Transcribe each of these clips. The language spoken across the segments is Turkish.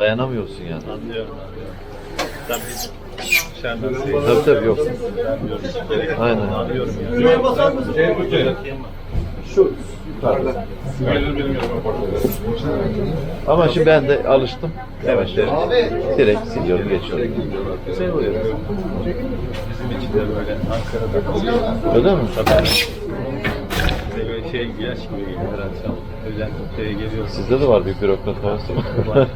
Dayanamıyorsun yani. Anlıyorum anlıyorum. Sen Şermen Tabii tabii yok. Aynen. Anlıyorum basar mısın? Şu yukarıda. Ama şimdi ben de alıştım. Yavaş yavaş. Direkt siliyorum, geçiyorum. Güzel oluyor. Bizim için de böyle Ankara'da. Öyle mi? Tabii. Böyle şey ilaç gibi geliyor herhalde. Özel noktaya geliyorsun. Sizde de var bir bürokrat havası. Var.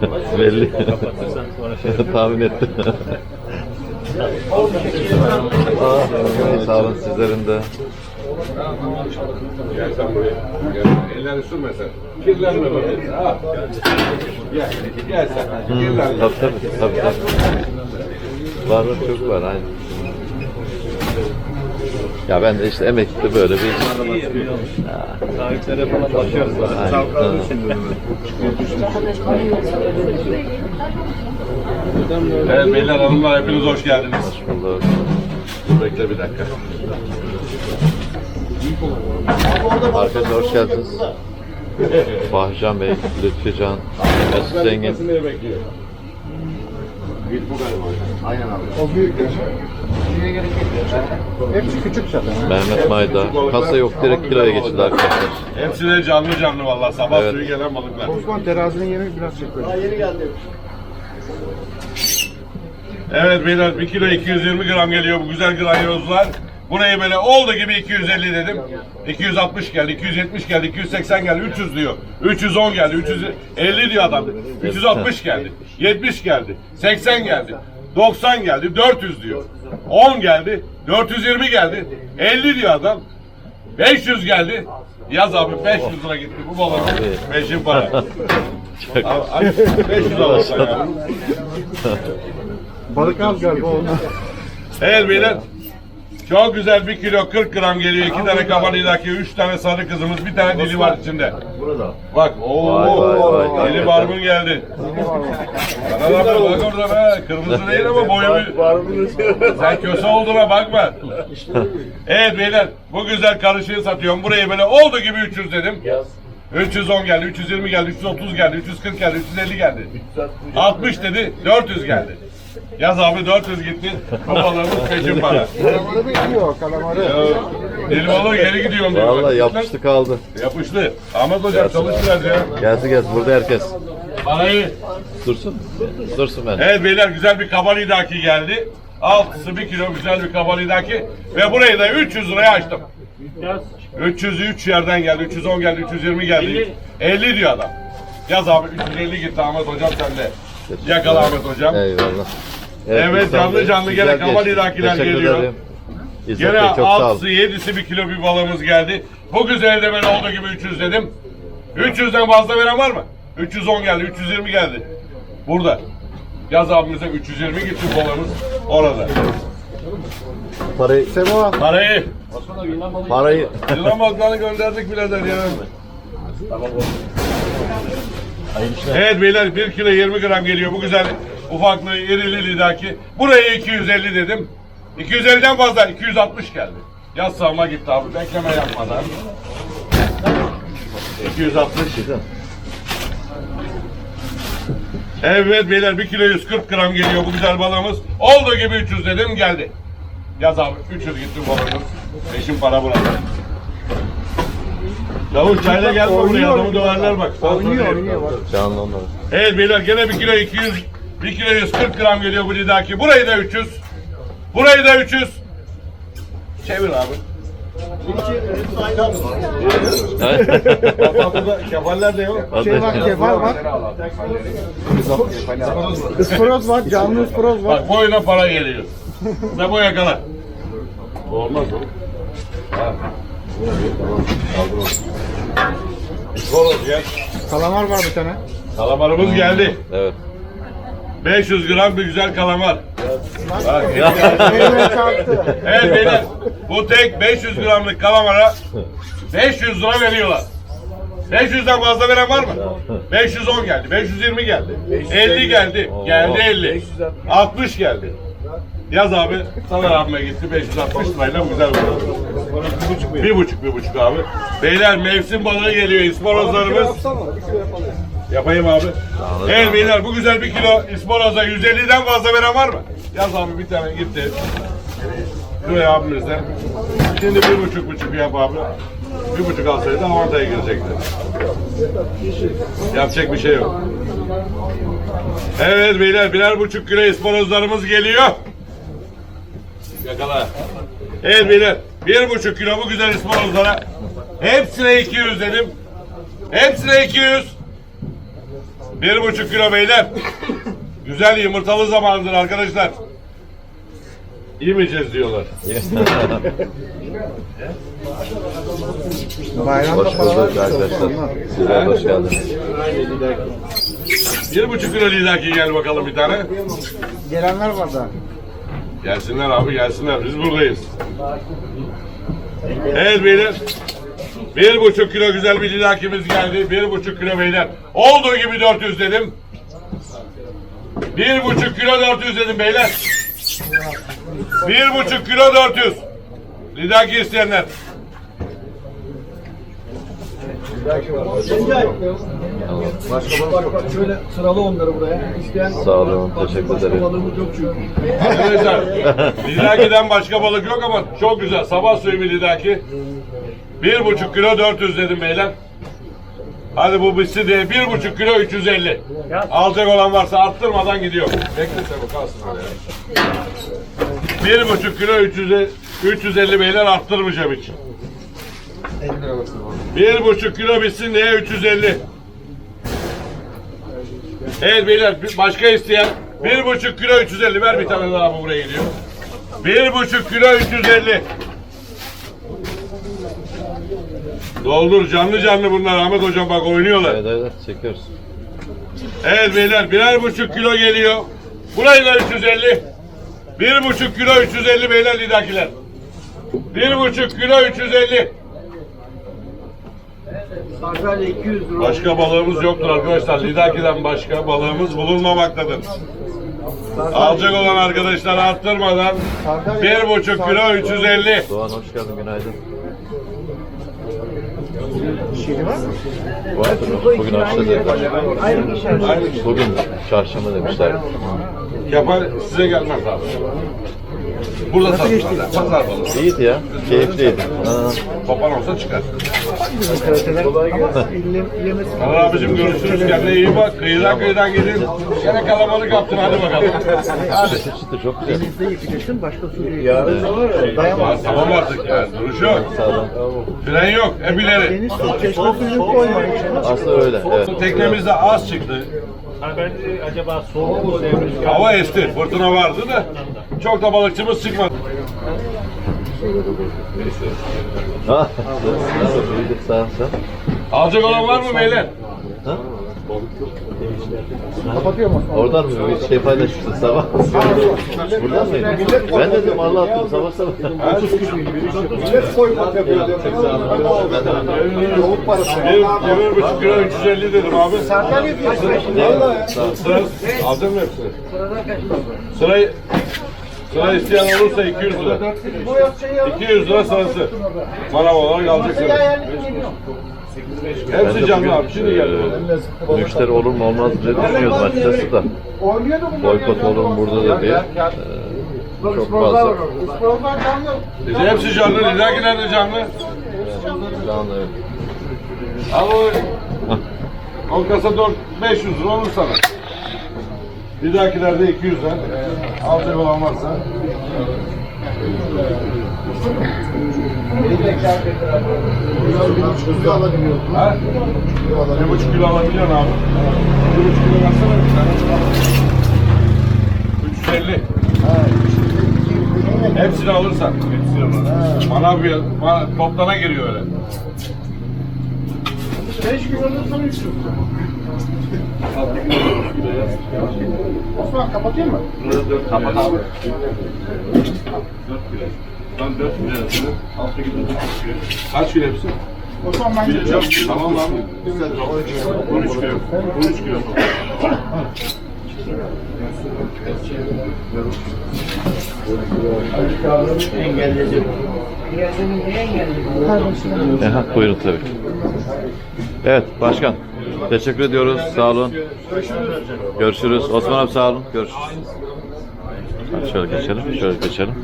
Belli. Kapatırsan sonra şey Tahmin ettim. Aa, sağ olun sizlerin de. Gel sen buraya. Ellerini sürme sen. Kirlenme. Ha. Gel. Gel sen. Hmm, Kirlenme. tabii tabii, tabii tabii. Var var çok var aynı. Ya ben de işte emekli böyle bir Sahiplere falan bakıyoruz. Aynen. Sağlıklı Evet beyler hanımlar hepiniz hoş geldiniz. hoş bulduk. Bekle bir dakika. Arkadaşlar hoş geldiniz. Bahcan Bey, Lütfi Can, Mesut Zengin. Git bu galiba. Aynen abi. O büyükler. Şuraya gerek yok. Hepsi küçük zaten. Mehmet Mayda. Kasa yok direkt kiloya geçildi arkadaşlar. Hepsi de canlı canlı vallahi sabah Evet. suyu gelen balıklar. Osman terazinin yeri biraz çekiyor. Daha yeni geldi. Evet beyler 1 kilo 220 gram geliyor bu güzel granyozlar. Burayı böyle oldu gibi 250 dedim. 260 geldi, 270 geldi, 280 geldi, 300 diyor. 310 geldi, 350 diyor adam. 360 geldi, 70 geldi, 80 geldi, 90 geldi, 400 diyor. 10 geldi, 420 geldi, 50 diyor adam. 500 geldi. Yaz abi 500 lira gitti bu balon. Peşin para. Abi, abi, 500 alalım ya. Balık az galiba onlar. Evet beyler. Çok güzel bir kilo 40 gram geliyor. iki tane kabalidaki, üç tane sarı kızımız, bir tane dili var içinde. Burada. Bak, ooo, Vay, vay, vay. dili barbun geldi. Bana bak, bak orada be, kırmızı değil ama boyu bir... Sen köse olduğuna bakma. evet beyler, bu güzel karışığı satıyorum. Burayı böyle oldu gibi 300 dedim. 310 geldi, 320 geldi, 330 geldi, 340 geldi, 350 geldi. 60 dedi, 400 geldi. Yaz abi 400 gitti. Bu balığımız peşin para. Kalamarı bekliyor kalamarı. Deli balığı geri gidiyorum diyor. Vallahi yapıştı kaldı. Yapıştı. Ahmet hocam çalış biraz ya. Gelsin gelsin burada herkes. Parayı. Dursun. Dursun ben. Evet beyler güzel bir kabalidaki geldi. Altısı bir kilo güzel bir kabalidaki. Ve burayı da 300 liraya açtım. 300'ü 3 yerden geldi. 310 geldi. 320 geldi. 50 diyor adam. Yaz abi 350 gitti Ahmet hocam sende. Yakala Ahmet hocam. Eyvallah. Evet, canlı canlı gene. Kabalidakiler Teşekkür geliyor. ederim. İzzet Gene Bey çok sağ olun. altısı yedisi bir kilo bir balığımız geldi. Bu güzel de ben olduğu gibi 300 dedim. 300'den fazla veren var mı? 310 geldi, 320 geldi. Burada. Yaz abimize 320 gitti balığımız orada. Parayı, Sema Parayı. parayı Yılan balıklarını gönderdik birader ya. Evet beyler 1 kilo 20 gram geliyor bu güzel ufaklığı irili lidaki. Buraya 250 dedim. 250'den fazla 260 geldi. Yaz sağıma gitti abi bekleme yapmadan. 260. Evet beyler 1 kilo 140 gram geliyor bu güzel balığımız. Olduğu gibi 300 dedim geldi. Yaz abi 300 gitti balığımız. Peşin para burada. Davul çayla gel buraya adamı döverler bak. Sana oynuyor söyleyeyim. oynuyor bak. canlı onları. Evet beyler gene 1 kilo 200 1 kilo 140 gram geliyor bu lidaki. Burayı da 300. Burayı da 300. Çevir abi. Kefaller de yok. Şey var kefal var. Isparoz var. Canlı ısparoz var. Bak boyuna para geliyor. Ve bu yakala. Olmaz o. Horoz gel. Kalamar var bir tane. Kalamarımız geldi. Evet. 500 gram bir güzel kalamar. Bak. Evet beyler bu tek 500 gramlık kalamara 500 lira veriyorlar. 500'den fazla veren var mı? 510 geldi, 520 geldi, 50 geldi, geldi 50, 60 geldi. Yaz abi, Taner abime gitti 560 lirayla güzel balık. Bir buçuk, bir buçuk abi. Beyler mevsim balığı geliyor, isparozlarımız. Yapayım abi. Evet beyler bu güzel bir kilo ispanoza 150'den fazla veren var mı? Yaz abi bir tane gitti. Şuraya abimizden. Şimdi bir buçuk buçuk yap abi. Bir buçuk alsaydı avantaja girecekti. Yapacak bir şey yok. Evet beyler birer buçuk kilo ispanozlarımız geliyor. Yakala. Evet beyler bir buçuk kilo bu güzel ispanozlara. Hepsine 200 dedim. Hepsine 200. Bir buçuk kilo beyler. Güzel yumurtalı zamanıdır arkadaşlar. Yemeyeceğiz diyorlar. Bayramda Hoş bulduk arkadaşlar. Sizler hoş geldiniz. Bir buçuk kilo lidaki gel bakalım bir tane. Gelenler var da. Gelsinler abi gelsinler biz buradayız. Evet beyler. Bir buçuk kilo güzel bir lidakimiz geldi. Bir buçuk kilo beyler. Olduğu gibi 400 dedim. Bir buçuk kilo 400 dedim beyler. Bir buçuk kilo 400. Lidaki isteyenler. Başka balık yok. Şöyle sıralı onları buraya. İsteyen Sağ olun, teşekkür başka ederim. balığımız yok çünkü. Arkadaşlar Lidaki'den başka balık yok ama çok güzel. Sabah suyu bir Lidaki. Bir buçuk kilo 400 dedim beyler. Hadi bu bitsi diye bir buçuk kilo 350. Alacak olan varsa arttırmadan gidiyor. Beklese bu kalsın öyle. Bir buçuk kilo 300, 350 beyler arttırmayacağım hiç. 50 lira basın. Bir buçuk kilo bitsin diye 350. Evet beyler başka isteyen bir buçuk kilo 350 ver bir tane daha bu buraya gidiyor. Bir buçuk kilo 350. Doldur canlı canlı bunlar Ahmet hocam bak oynuyorlar. Evet evet çekiyoruz. Evet beyler birer buçuk kilo geliyor. Burayı da 350. Bir buçuk kilo 350 beyler lidakiler. Bir buçuk kilo 350. Antalya 200 lira. Başka balığımız yoktur arkadaşlar. Lidaki'den başka balığımız bulunmamaktadır. Alacak olan arkadaşlar arttırmadan bir buçuk kilo 350. Doğan hoş geldin günaydın. Mı? Vardır bugün açtı dediler. Bir şey. Bugün çarşamba demişler. Yapar size gelmez abi. Burada satıyorlar. Pazar balığı. İyiydi ya. Keyifliydi. Ha, Kopan olsa çıkar. Kolay gelsin. Yemesi. Kanar abicim görüşürüz. Kendine iyi bak. Kıyıdan kıyıdan gelin. Gene kalabalık yaptın hadi bakalım. Hadi. çıtır çok güzel. Denizde yıkacaksın başka suyu Yarın da Dayamaz. Ya, tamam artık ya. Duruş yok. Sağ olun. Fren yok. Hep ileri. Deniz su, çeşme suyu koyma içine. Aslında öyle. Evet. Teknemizde az çıktı. Ha ben de acaba soğuk mu? Hava esti. Fırtına vardı da. Çok da balıkçımız çıkmadı. Ha, nasıl iyidir sağ ol sen. Alacak olan var mı beyler? Ha? Kapatıyor musun? Oradan mı bir şey paylaşmıştın sabah? Buradan mıydı? Ben de dedim Allah attım sabah sabah. Millet koymak yapıyor. Yoğurt parası. Bir, bir buçuk kilo 350 dedim abi. Serkan yapıyorsun. Sağ ol. Sıra, aldın mı hepsini? Sırayı, sıra isteyen olursa 200 lira. Bu yaz şey yap. 200 lira sırası. Manav olarak alacaksınız. Hepsi canlı abi. Şimdi geldi. Müşteri olur mu olmaz diye düşünüyordum açıkçası da. Boykot olur mu burada da diye. Ee, çok fazla. Hepsi canlı. Lidakiler de canlı. Canlı evet. Al o. On kasa 4, 500 lira olur sana. Lidakilerde 200 lira. Alacak olan varsa. Kuzu alabiliyorsun. Ha? Bir buçuk kilo alabiliyorsun abi. Bir buçuk kilo versene bir tane. 350. Hepsini alırsan. Hepsini alırsan. Bana bir bana, toptana giriyor öyle. 5 kilodan sonra 3 kilo. Osman kapatayım mı? Kapat abi. 4 kilo. Ben 4 kilo yapıyorum. 6 kilo. Kaç kilo hepsi? Osman ben gidiyorum. Tamam abi. 13 kilo. 13 kilo. Aha, buyurun tabii. Evet başkan. Teşekkür ediyoruz. Sağ olun. Görüşürüz. Osman abi sağ olun. Görüşürüz. Hadi şöyle geçelim. Şöyle geçelim.